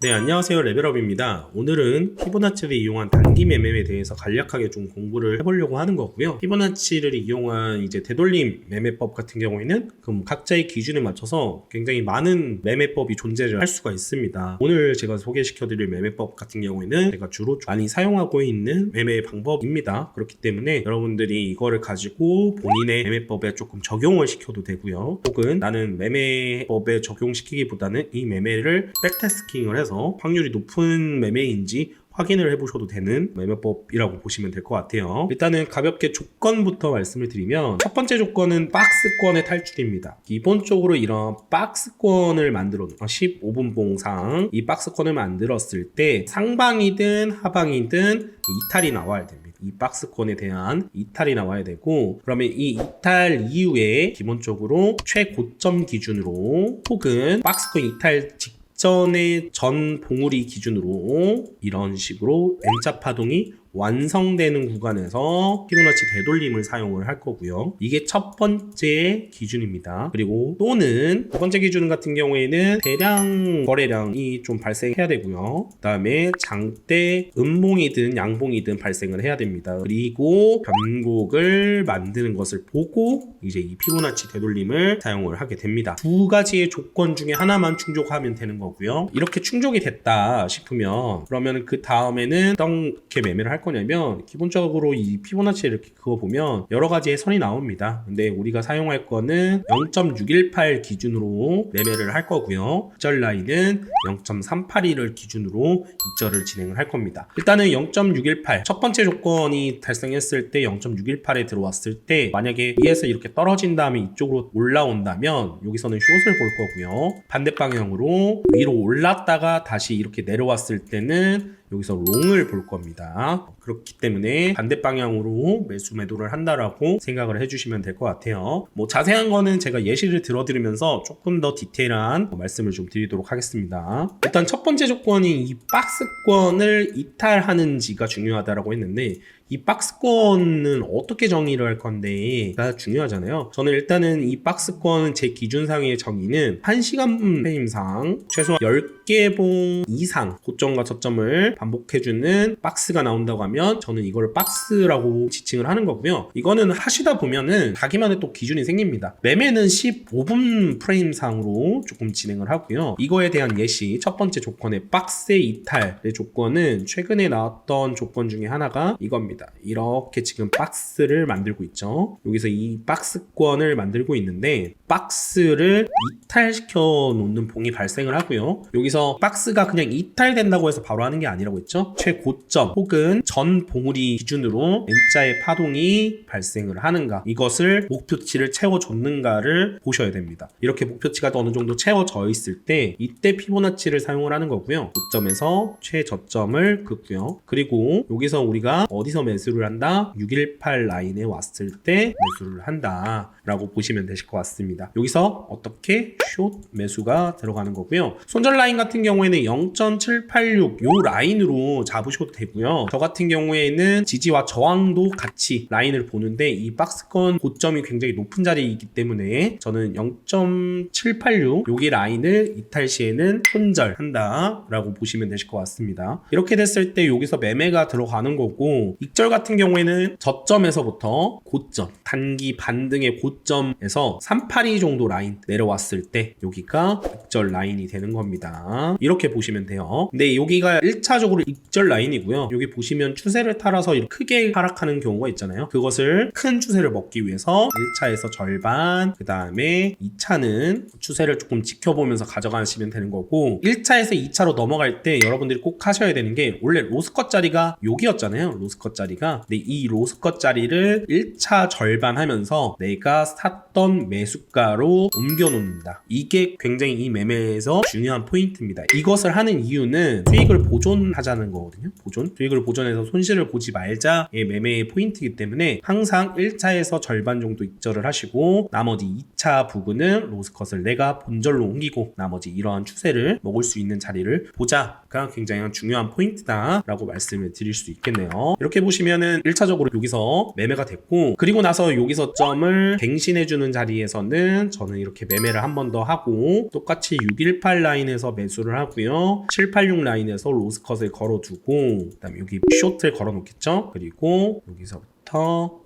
네, 안녕하세요. 레벨업입니다. 오늘은 피보나치를 이용한 단기 매매에 대해서 간략하게 좀 공부를 해보려고 하는 거고요. 피보나치를 이용한 이제 되돌림 매매법 같은 경우에는 그럼 각자의 기준에 맞춰서 굉장히 많은 매매법이 존재를 할 수가 있습니다. 오늘 제가 소개시켜드릴 매매법 같은 경우에는 제가 주로 많이 사용하고 있는 매매 방법입니다. 그렇기 때문에 여러분들이 이거를 가지고 본인의 매매법에 조금 적용을 시켜도 되고요. 혹은 나는 매매법에 적용시키기보다는 이 매매를 백테스킹을 해서 확률이 높은 매매인지 확인을 해보셔도 되는 매매법이라고 보시면 될 것 같아요. 일단은 가볍게 조건부터 말씀을 드리면 첫 번째 조건은 박스권의 탈출입니다. 기본적으로 이런 박스권을 만들어 15분 봉상 이 박스권을 만들었을 때 상방이든 하방이든 이탈이 나와야 됩니다. 이 박스권에 대한 이탈이 나와야 되고 그러면 이 이탈 이후에 기본적으로 최고점 기준으로 혹은 박스권 이탈 직 전의 전 봉우리 기준으로 이런 식으로 N자 파동이 완성되는 구간에서 피보나치 되돌림을 사용을 할 거고요. 이게 첫 번째 기준입니다. 그리고 또는 두 번째 기준 같은 경우에는 대량 거래량이 좀 발생해야 되고요. 그 다음에 장대 음봉이든 양봉이든 발생을 해야 됩니다. 그리고 변곡을 만드는 것을 보고 이제 이 피보나치 되돌림을 사용을 하게 됩니다. 두 가지의 조건 중에 하나만 충족하면 되는 거고요. 이렇게 충족이 됐다 싶으면 그러면 그 다음에는 어떻게 매매를 할 거냐면 기본적으로 이 피보나치 이렇게 그거 보면 여러 가지의 선이 나옵니다. 근데 우리가 사용할 거는 0.618 기준으로 매매를 할 거고요. 익절 라인은 0.382를 기준으로 익절을 진행을 할 겁니다. 일단은 0.618 첫 번째 조건이 달성했을 때 0.618에 들어왔을 때 만약에 위에서 이렇게 떨어진 다음에 이쪽으로 올라온다면 여기서는 숏을 볼 거고요. 반대 방향으로 위로 올랐다가 다시 이렇게 내려왔을 때는 여기서 롱을 볼 겁니다. 그렇기 때문에 반대 방향으로 매수 매도를 한다라고 생각을 해주시면 될 것 같아요. 뭐 자세한 거는 제가 예시를 들어드리면서 조금 더 디테일한 말씀을 좀 드리도록 하겠습니다. 일단 첫 번째 조건이 이 박스권을 이탈하는지가 중요하다라고 했는데 이 박스권은 어떻게 정의를 할 건데가 중요하잖아요. 저는 일단은 이 박스권 제 기준상의 정의는 1시간 프레임상 최소한 10개 봉 이상 고점과 저점을 반복해주는 박스가 나온다고 하면 저는 이걸 박스라고 지칭을 하는 거고요. 이거는 하시다 보면은 자기만의 또 기준이 생깁니다. 매매는 15분 프레임상으로 조금 진행을 하고요. 이거에 대한 예시 첫 번째 조건의 박스의 이탈의 조건은 최근에 나왔던 조건 중에 하나가 이겁니다. 이렇게 지금 박스를 만들고 있죠. 여기서 이 박스권을 만들고 있는데 박스를 이탈시켜 놓는 봉이 발생을 하고요. 여기서 박스가 그냥 이탈된다고 해서 바로 하는 게 아니라고 했죠. 최고점 혹은 전 봉우리 기준으로 N자의 파동이 발생을 하는가 이것을 목표치를 채워줬는가를 보셔야 됩니다. 이렇게 목표치가 어느 정도 채워져 있을 때 이때 피보나치를 사용을 하는 거고요. 고점에서 최저점을 긋고요. 그리고 여기서 우리가 어디서 매수를 한다? 618 라인에 왔을 때 매수를 한다 라고 보시면 되실 것 같습니다. 여기서 어떻게 숏 매수가 들어가는 거고요. 손절 라인 같은 경우에는 0.786 요 라인으로 잡으셔도 되고요. 저 같은 경우에는 지지와 저항도 같이 라인을 보는데 이 박스권 고점이 굉장히 높은 자리이기 때문에 저는 0.786 여기 라인을 이탈 시에는 손절한다 라고 보시면 되실 것 같습니다. 이렇게 됐을 때 여기서 매매가 들어가는 거고 익절 같은 경우에는 저점에서부터 고점 단기 반등의 고점에서 382 정도 라인 내려왔을 때 여기가 익절 라인이 되는 겁니다. 이렇게 보시면 돼요. 근데 여기가 1차적으로 익절 라인이고요. 여기 보시면 추세를 따라서 이렇게 크게 하락하는 경우가 있잖아요. 그것을 큰 추세를 먹기 위해서 1차에서 절반, 그 다음에 2차는 추세를 조금 지켜보면서 가져가시면 되는 거고 1차에서 2차로 넘어갈 때 여러분들이 꼭 하셔야 되는 게 원래 로스컷 자리가 여기였잖아요. 로스컷 자리 가. 근데 이 로스컷 자리를 1차 절반 하면서 내가 샀던 매수가로 옮겨 놓는다. 이게 굉장히 이 매매에서 중요한 포인트입니다. 이것을 하는 이유는 수익을 보존하자는 거거든요. 보존. 수익을 보존해서 손실을 보지 말자의 매매의 포인트이기 때문에 항상 1차에서 절반 정도 익절을 하시고 나머지 2차 부근은 로스컷을 내가 본절로 옮기고 나머지 이러한 추세를 먹을 수 있는 자리를 보자가 굉장히 중요한 포인트다라고 말씀을 드릴 수 있겠네요. 이렇게 보시면은 1차적으로 여기서 매매가 됐고 그리고 나서 여기서 점을 갱신해주는 자리에서는 저는 이렇게 매매를 한 번 더 하고 똑같이 618 라인에서 매수를 하고요. 786 라인에서 로스컷을 걸어두고 그다음에 여기 숏을 걸어놓겠죠. 그리고 여기서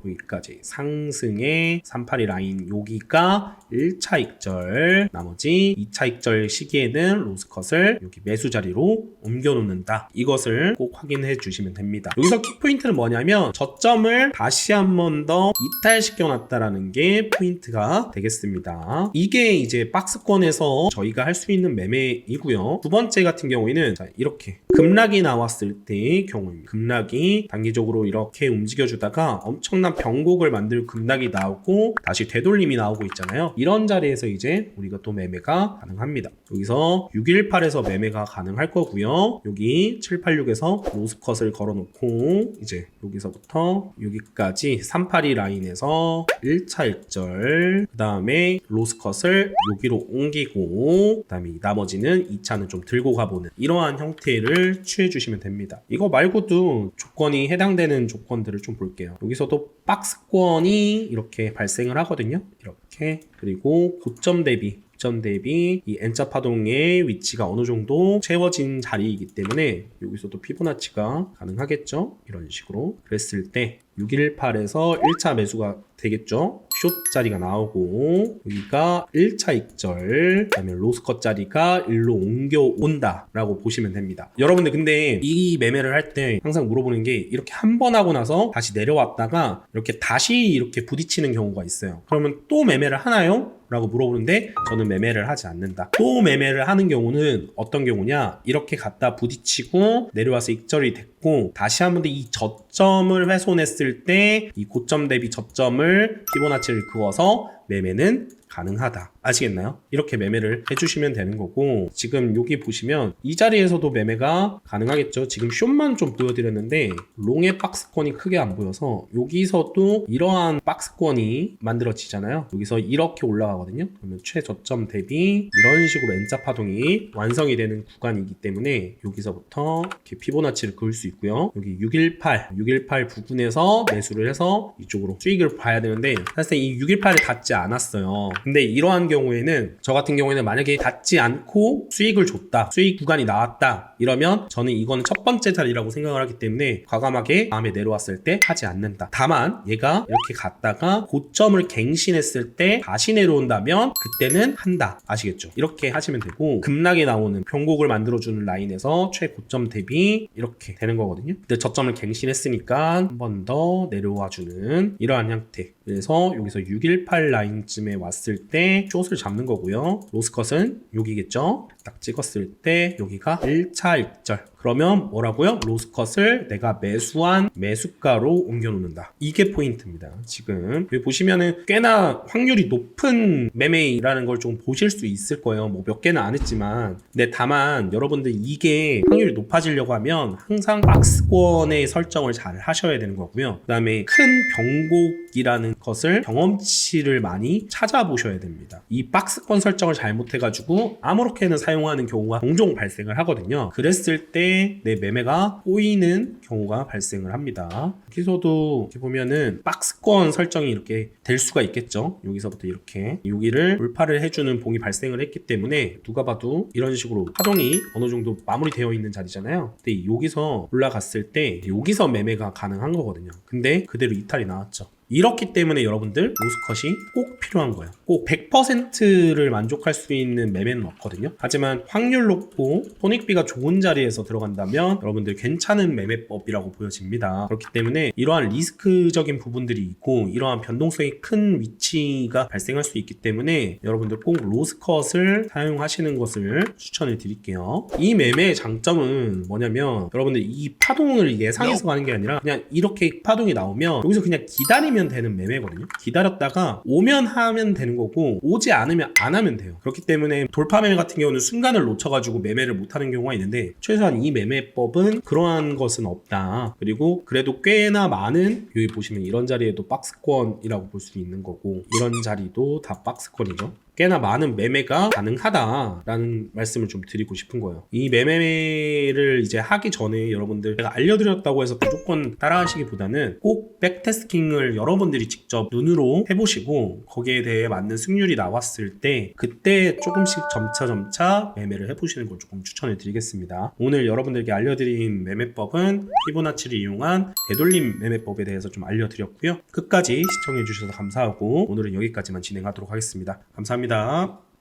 여기까지. 상승의 382 라인 여기가 1차 익절. 나머지 2차 익절 시기에는 로스컷을 여기 매수 자리로 옮겨 놓는다. 이것을 꼭 확인해 주시면 됩니다. 여기서 키포인트는 뭐냐면 저점을 다시 한 번 더 이탈시켜 놨다라는 게 포인트가 되겠습니다. 이게 이제 박스권에서 저희가 할 수 있는 매매이고요. 두 번째 같은 경우에는 자, 이렇게 급락이 나왔을 때의 경우입니다. 급락이 단기적으로 이렇게 움직여 주다가 엄청난 변곡을 만들 급락이 나오고 다시 되돌림이 나오고 있잖아요. 이런 자리에서 이제 우리가 또 매매가 가능합니다. 여기서 618에서 매매가 가능할 거고요. 여기 786에서 로스컷을 걸어놓고 이제 여기서부터 여기까지 382 라인에서 1차 일절 그 다음에 로스컷을 여기로 옮기고 그 다음에 나머지는 2차는 좀 들고 가보는 이러한 형태를 취해 주시면 됩니다. 이거 말고도 조건이 해당되는 조건들을 좀 볼게요. 여기서도 박스권이 이렇게 발생을 하거든요. 이렇게 그리고 고점 대비 고점 대비 이 N자 파동의 위치가 어느 정도 채워진 자리이기 때문에 여기서도 피보나치가 가능하겠죠. 이런 식으로 그랬을 때 618에서 1차 매수가 되겠죠. 숏 자리가 나오고 여기가 1차 익절 그다음에 로스컷 자리가 일로 옮겨온다 라고 보시면 됩니다 여러분들 근데 이 매매를 할 때 항상 물어보는 게 이렇게 한 번 하고 나서 다시 내려왔다가 이렇게 다시 이렇게 부딪히는 경우가 있어요 그러면 또 매매를 하나요? 라고 물어보는데 저는 매매를 하지 않는다. 또 매매를 하는 경우는 어떤 경우냐? 이렇게 갔다 부딪히고 내려와서 익절이 됐고 다시 한번더이 저점을 훼손했을 때 이 고점 대비 저점을 피보나치를 그어서 매매는 가능하다. 아시겠나요? 이렇게 매매를 해주시면 되는 거고 지금 여기 보시면 이 자리에서도 매매가 가능하겠죠. 지금 숏만 좀 보여드렸는데 롱의 박스권이 크게 안 보여서 여기서도 이러한 박스권이 만들어지잖아요. 여기서 이렇게 올라가거든요. 그러면 최저점 대비 이런 식으로 N자 파동이 완성이 되는 구간이기 때문에 여기서부터 이렇게 피보나치를 그을 수 있고요. 여기 618, 618 부분에서 매수를 해서 이쪽으로 수익을 봐야 되는데 사실 이 618에 닿지 않았어요. 근데 이러한 경우에는 저 같은 경우에는 만약에 닿지 않고 수익을 줬다 수익 구간이 나왔다 이러면 저는 이거는 첫 번째 자리라고 생각을 하기 때문에 과감하게 다음에 내려왔을 때 하지 않는다. 다만 얘가 이렇게 갔다가 고점을 갱신했을 때 다시 내려온다면 그때는 한다. 아시겠죠? 이렇게 하시면 되고 급락에 나오는 변곡을 만들어주는 라인에서 최고점 대비 이렇게 되는 거거든요. 근데 저점을 갱신했으니까 한 번 더 내려와 주는 이러한 형태. 그래서 여기서 618 라인쯤에 왔을 때 숏을 잡는 거고요. 로스컷은 여기겠죠. 딱 찍었을 때 여기가 1차 익절. 그러면 뭐라고요? 로스컷을 내가 매수한 매수가로 옮겨 놓는다. 이게 포인트입니다. 지금 여기 보시면은 꽤나 확률이 높은 매매라는 걸 좀 보실 수 있을 거예요. 뭐 몇 개는 안 했지만. 근데 다만 여러분들 이게 확률이 높아지려고 하면 항상 박스권의 설정을 잘 하셔야 되는 거고요. 그 다음에 큰 변곡이라는 것을 경험치를 많이 찾아보셔야 됩니다. 이 박스권 설정을 잘못해가지고 아무렇게나 사용하는 경우가 종종 발생을 하거든요. 그랬을 때 내 매매가 꼬이는 경우가 발생을 합니다. 여기서도 이렇게 보면은 박스권 설정이 이렇게 될 수가 있겠죠. 여기서부터 이렇게 여기를 돌파를 해주는 봉이 발생을 했기 때문에 누가 봐도 이런 식으로 파동이 어느 정도 마무리되어 있는 자리잖아요. 근데 여기서 올라갔을 때 여기서 매매가 가능한 거거든요. 근데 그대로 이탈이 나왔죠. 이렇기 때문에 여러분들 로스컷이 꼭 필요한 거예요. 꼭 100%를 만족할 수 있는 매매는 없거든요. 하지만 확률 높고 손익비가 좋은 자리에서 들어간다면 여러분들 괜찮은 매매법이라고 보여집니다. 그렇기 때문에 이러한 리스크적인 부분들이 있고 이러한 변동성이 큰 위치가 발생할 수 있기 때문에 여러분들 꼭 로스컷을 사용하시는 것을 추천을 드릴게요. 이 매매의 장점은 뭐냐면 여러분들 이 파동을 예상해서 가는 게 아니라 그냥 이렇게 파동이 나오면 여기서 그냥 기다리면 되는 매매거든요. 기다렸다가 오면 하면 되는 거고 오지 않으면 안 하면 돼요. 그렇기 때문에 돌파 매매 같은 경우는 순간을 놓쳐가지고 매매를 못하는 경우가 있는데 최소한 이 매매법은 그러한 것은 없다. 그리고 그래도 꽤나 많은 여기 보시면 이런 자리에도 박스권이라고 볼 수 있는 거고 이런 자리도 다 박스권이죠. 꽤나 많은 매매가 가능하다라는 말씀을 좀 드리고 싶은 거예요. 이 매매를 이제 하기 전에 여러분들 제가 알려드렸다고 해서 무조건 따라하시기보다는 꼭 백테스팅을 여러분들이 직접 눈으로 해보시고 거기에 대해 맞는 승률이 나왔을 때 그때 조금씩 점차 점차 매매를 해보시는 걸 조금 추천해 드리겠습니다. 오늘 여러분들께 알려드린 매매법은 피보나치를 이용한 되돌림 매매법에 대해서 좀 알려드렸고요. 끝까지 시청해 주셔서 감사하고 오늘은 여기까지만 진행하도록 하겠습니다. 감사합니다.